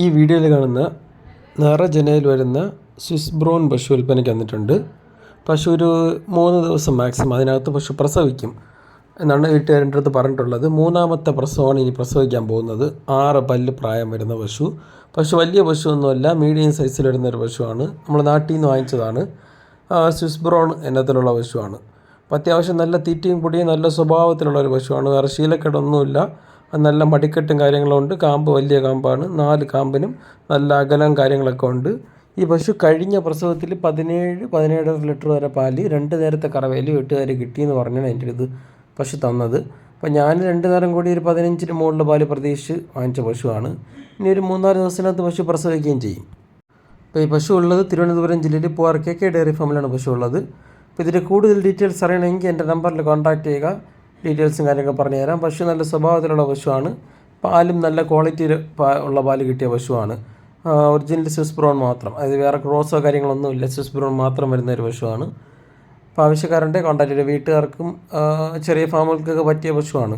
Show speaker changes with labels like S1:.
S1: ഈ വീഡിയോയിൽ കാണുന്ന നിറജനയിൽ വരുന്ന സ്വിസ് ബ്രോൺ പശു വിൽപ്പനയ്ക്ക് വന്നിട്ടുണ്ട്. പശു ഒരു മൂന്ന് ദിവസം മാക്സിമം അതിനകത്ത് പശു പ്രസവിക്കും എന്നാണ് വീട്ടുകാരന്റെ അടുത്ത് പറഞ്ഞിട്ടുള്ളത്. മൂന്നാമത്തെ പ്രസവമാണ് ഇനി പ്രസവിക്കാൻ പോകുന്നത്. ആറ് പല്ല് പ്രായം വരുന്ന പശു. പശു വലിയ പശു ഒന്നുമല്ല മീഡിയം സൈസിൽ വരുന്ന ഒരു പശുവാണ്. നമ്മൾ നാട്ടിൽ നിന്ന് വാങ്ങിച്ചതാണ്. സ്വിസ് ബ്രോൺ ഇനത്തിലുള്ള പശുവാണ്. അപ്പോൾ അത്യാവശ്യം നല്ല തീറ്റയും പൊടിയും നല്ല സ്വഭാവത്തിലുള്ള ഒരു പശുവാണ്. വേറെ ശീലക്കേടൊന്നുമില്ല. നല്ല മടിക്കെട്ടും കാര്യങ്ങളും ഉണ്ട് കാമ്പ് വലിയ കാമ്പാണ്. നാല് കാമ്പിനും നല്ല അകലം കാര്യങ്ങളൊക്കെ ഉണ്ട്. ഈ പശു കഴിഞ്ഞ പ്രസവത്തിൽ പതിനേഴ് പതിനേഴര ലിറ്റർ വരെ പാൽ രണ്ട് നേരത്തെ കറവയിൽ വീട്ടുകാർ കിട്ടിയെന്ന് പറഞ്ഞാണ് എന്റെ ഇത് പശു തന്നത്. അപ്പോൾ ഞാൻ രണ്ട് നേരം കൂടി ഒരു പതിനഞ്ചിന് മുകളിൽ പാൽ പ്രതീക്ഷിച്ച് വാങ്ങിച്ച പശുവാണ്. ഇനി ഒരു മൂന്നാൽ ദിവസത്തിനകത്ത് പശു പ്രസവിക്കുകയും ചെയ്യും. അപ്പോൾ ഈ പശു ഉള്ളത് തിരുവനന്തപുരം ജില്ലയിൽ പൂവാർ കെ കെ ഡയറി ഫാമിലാണ് പശു ഉള്ളത്. അപ്പോൾ ഇതിന്റെ കൂടുതൽ ഡീറ്റെയിൽസ് അറിയണമെങ്കിൽ എന്റെ നമ്പറിൽ കോൺടാക്റ്റ് ചെയ്യുക. ഡീറ്റെയിൽസും കാര്യങ്ങളൊക്കെ പറഞ്ഞു തരാം. പശു നല്ല സ്വഭാവത്തിലുള്ള പശുവാണ്. പാലും നല്ല ക്വാളിറ്റി ഉള്ള പാൽ കിട്ടിയ പശുവാണ്. ഒറിജിനൽ സ്വിസ് ബ്രൗൺ മാത്രം. അതായത് വേറെ ക്രോസോ കാര്യങ്ങളൊന്നുമില്ല. സ്വിസ് ബ്രൗൺ മാത്രം വരുന്ന ഒരു പശുവാണ്. അപ്പോൾ ആവശ്യക്കാരുണ്ട് കോൺടാക്റ്റ് ചെയ്യുക വീട്ടുകാർക്കും ചെറിയ ഫാമുകൾക്കൊക്കെ പറ്റിയ പശുവാണ്.